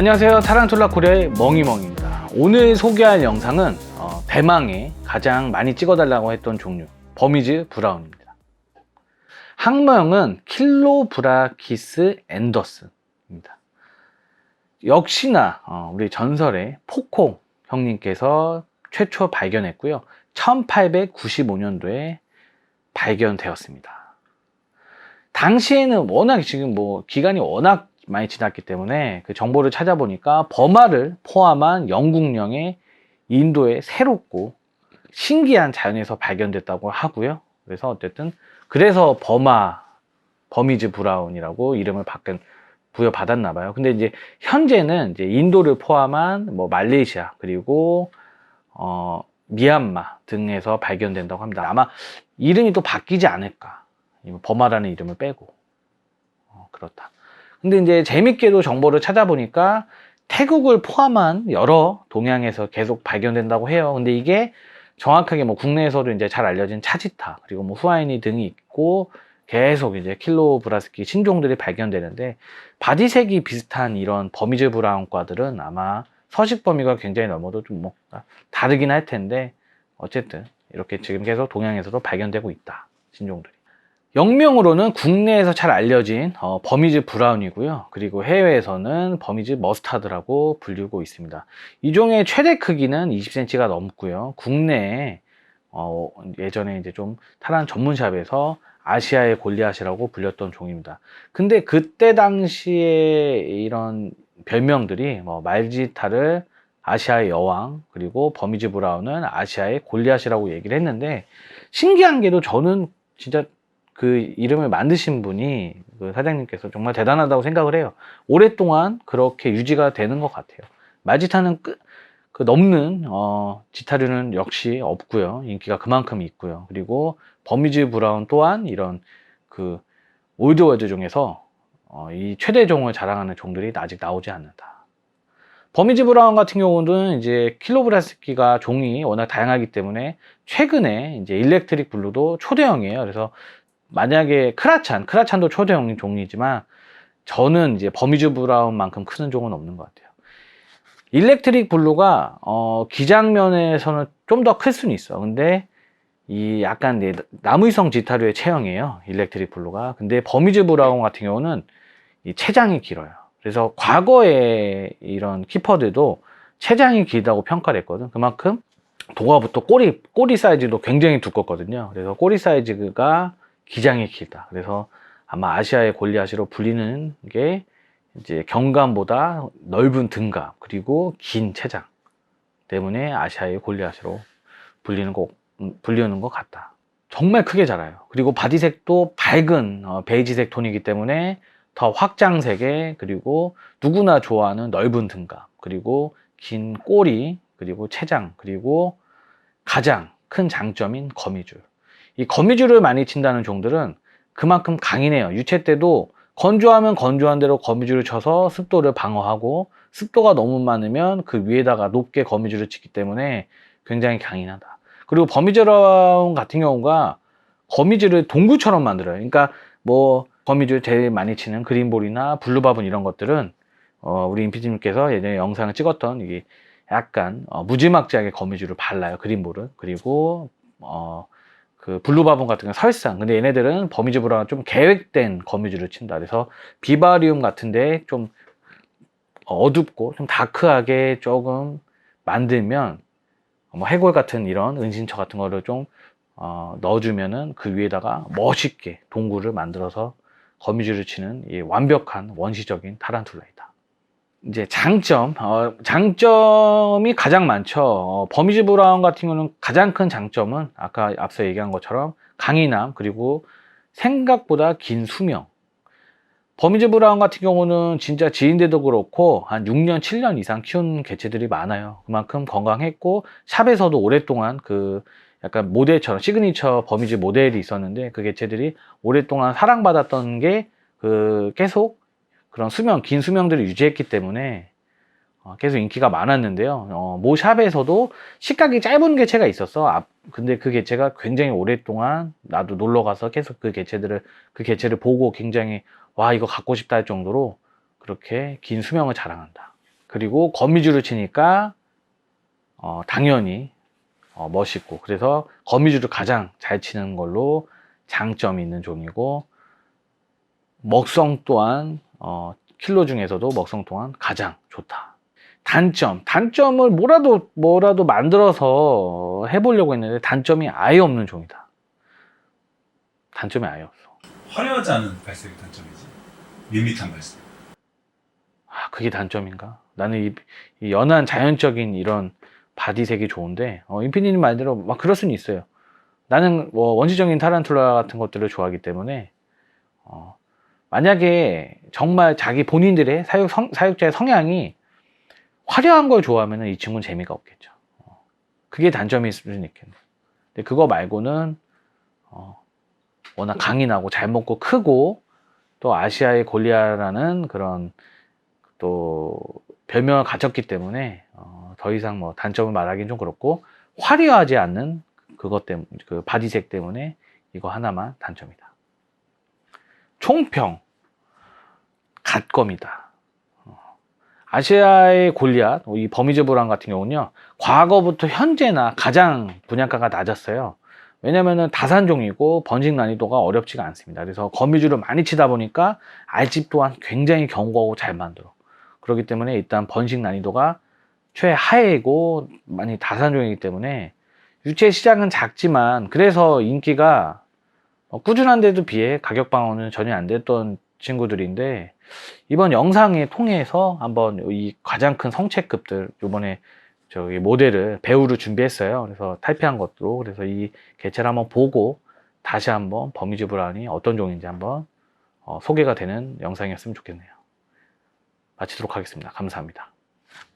안녕하세요. 코리아의 멍이멍입니다. 오늘 소개할 영상은 어, 대망의 가장 많이 찍어달라고 했던 종류 버미즈 브라운입니다. 학명은 킬로브라키스 앤더슨입니다. 역시나 어, 우리 전설의 포코 형님께서 최초 발견했고요. 1895년도에 발견되었습니다. 당시에는 워낙 지금 뭐 기간이 워낙 많이 지났기 때문에 그 정보를 찾아보니까 버마를 포함한 영국령의 인도의 새롭고 신기한 자연에서 발견됐다고 하고요. 그래서 어쨌든 그래서 버마 버미즈 브라운이라고 이름을 바꾼 부여받았나 봐요. 근데 이제 현재는 이제 인도를 포함한 뭐 말레이시아 그리고 어 미얀마 등에서 발견된다고 합니다. 아마 이름이 또 바뀌지 않을까. 이 버마라는 이름을 빼고 어, 그렇다. 근데 이제 재밌게도 정보를 찾아보니까 태국을 포함한 여러 동양에서 계속 발견된다고 해요. 근데 이게 정확하게 뭐 국내에서도 이제 잘 알려진 차지타 그리고 뭐 후아이니 등이 있고 계속 이제 킬로 브라스키 신종들이 발견되는데 바디색이 비슷한 이런 버미즈 브라운과들은 아마 서식 범위가 굉장히 넘어도 좀 뭐 다르긴 할 텐데 어쨌든 이렇게 지금 계속 동양에서도 발견되고 있다 신종들이. 영명으로는 국내에서 잘 알려진 어, 버미즈 브라운이고요. 그리고 해외에서는 버미즈 머스타드라고 불리고 있습니다. 이 종의 최대 크기는 20cm가 넘고요. 국내에 어, 예전에 이제 좀 타란 전문샵에서 아시아의 골리앗이라고 불렸던 종입니다. 근데 그때 당시에 이런 별명들이 뭐 말지타를 아시아의 여왕 그리고 버미즈 브라운은 아시아의 골리앗이라고 얘기를 했는데 신기한 게도 저는 진짜 그 이름을 만드신 분이 그 사장님께서 정말 대단하다고 생각을 해요. 오랫동안 그렇게 유지가 되는 것 같아요. 말지타는 끄, 그 넘는 어, 지타류는 역시 없고요. 인기가 그만큼 있고요. 그리고 버미즈 브라운 또한 이런 그 올드월드 중에서 어, 이 최대 종을 자랑하는 종들이 아직 나오지 않는다. 버미즈 브라운 같은 경우는 이제 킬로브라스키가 종이 워낙 다양하기 때문에 최근에 이제 일렉트릭 블루도 초대형이에요. 그래서 만약에 크라찬, 크라찬도 초대형 종이지만 저는 이제 버미즈 브라운만큼 크는 종은 없는 것 같아요. 일렉트릭 블루가 어, 기장면에서는 좀 더 클 수는 있어. 근데 이 약간 네, 나무위성 지타류의 체형이에요. 일렉트릭 블루가. 근데 버미즈 브라운 같은 경우는 이 체장이 길어요. 그래서 과거에 이런 키퍼들도 체장이 길다고 평가를 했거든. 그만큼 도가부터 꼬리, 꼬리 사이즈도 굉장히 두껍거든요. 그래서 꼬리 사이즈가 기장이 길다. 그래서 아마 아시아의 골리앗으로 불리는 게 이제 경감보다 넓은 등갑 그리고 긴 체장 때문에 아시아의 골리앗으로 불리는 거 음, 불리는 것 같다. 정말 크게 자라요. 그리고 바디색도 밝은 어, 베이지색 톤이기 때문에 더 확장색에 그리고 누구나 좋아하는 넓은 등갑 그리고 긴 꼬리 그리고 체장 그리고 가장 큰 장점인 거미줄 이 거미줄을 많이 친다는 종들은 그만큼 강인해요. 유체 때도 건조하면 건조한 대로 거미줄을 쳐서 습도를 방어하고 습도가 너무 많으면 그 위에다가 높게 거미줄을 치기 때문에 굉장히 강인하다. 그리고 버미즈라운 같은 경우가 거미줄을 동굴처럼 만들어요. 그러니까 뭐 거미줄 제일 많이 치는 그린볼이나 블루바분 이런 것들은 어 우리 임피디님께서 예전에 영상을 찍었던 이게 약간 어 무지막지하게 거미줄을 발라요. 그린볼은 그리고 어 그 블루바본 같은 건 설상. 근데 얘네들은 브라운 좀 계획된 거미줄을 친다. 그래서 비바리움 같은데 좀 어둡고 좀 다크하게 조금 만들면 뭐 해골 같은 이런 은신처 같은 거를 좀 어, 넣어주면은 그 위에다가 멋있게 동굴을 만들어서 거미줄을 치는 이 완벽한 원시적인 타란툴라이다. 이제 장점, 어, 장점이 가장 많죠. 어, 버미즈 브라운 같은 경우는 가장 큰 장점은 아까 앞서 얘기한 것처럼 강인함 그리고 생각보다 긴 수명. 버미즈 브라운 같은 경우는 진짜 지인들도 그렇고 한 6년, 7년 이상 키운 개체들이 많아요. 그만큼 건강했고 샵에서도 오랫동안 그 약간 모델처럼 시그니처 버미즈 모델이 있었는데 그 개체들이 오랫동안 사랑받았던 게 그 계속 그런 수명, 긴 수명들을 유지했기 때문에 어, 계속 인기가 많았는데요. 어, 모 샵에서도 식각이 짧은 개체가 있었어. 아, 근데 그 개체가 굉장히 오랫동안 나도 놀러 가서 계속 그 개체들을 그 개체를 보고 굉장히 와 이거 갖고 싶다 할 정도로 그렇게 긴 수명을 자랑한다. 그리고 거미줄을 치니까 어, 당연히 어, 멋있고 그래서 거미줄을 가장 잘 치는 걸로 장점이 있는 종이고 먹성 또한 어, 킬러 중에서도 먹성 또한 가장 좋다. 단점, 단점을 뭐라도 뭐라도 만들어서 해보려고 했는데 단점이 아예 없는 종이다. 단점이 아예 없어. 화려하지 않은 발색이 단점이지. 밋밋한 발색. 아, 그게 단점인가? 나는 이, 이 연한 자연적인 이런 바디색이 좋은데, 어, 임피디님 말대로 막 그럴 수는 있어요. 나는 뭐 원시적인 타란툴라 같은 것들을 좋아하기 때문에, 어, 만약에 정말 자기 본인들의 사육, 성, 사육자의 성향이 화려한 걸 좋아하면 이 친구는 재미가 없겠죠. 어, 그게 단점일 수는 있겠네. 근데 그거 말고는, 어, 워낙 강인하고 잘 먹고 크고, 또 아시아의 골리아라는 그런 또 별명을 가졌기 때문에 어, 더 이상 뭐 단점을 말하기는 좀 그렇고 화려하지 않는 그것 때문에 그 바디색 때문에 이거 하나만 단점이다. 총평. 어, 아시아의 골리앗 이 버미즈 브라운 같은 경우는요 과거부터 현재나 가장 분양가가 낮았어요. 왜냐면은 다산종이고 번식 난이도가 어렵지가 않습니다. 그래서 거미줄을 많이 치다 보니까 알집 또한 굉장히 견고하고 잘 만들어. 그렇기 때문에 일단 번식 난이도가 최하이고 많이 다산종이기 때문에 유체 시장은 작지만 그래서 인기가 어, 꾸준한데도 비해 가격 방어는 전혀 안 됐던 친구들인데 이번 영상에 통해서 한번 이 가장 큰 성체급들 이번에 저기 모델을 배우를 준비했어요. 그래서 탈피한 것도 그래서 이 개체를 한번 보고 다시 한번 버미즈 브라운이 어떤 종인지 한번 어, 소개가 되는 영상이었으면 좋겠네요. 마치도록 하겠습니다. 감사합니다.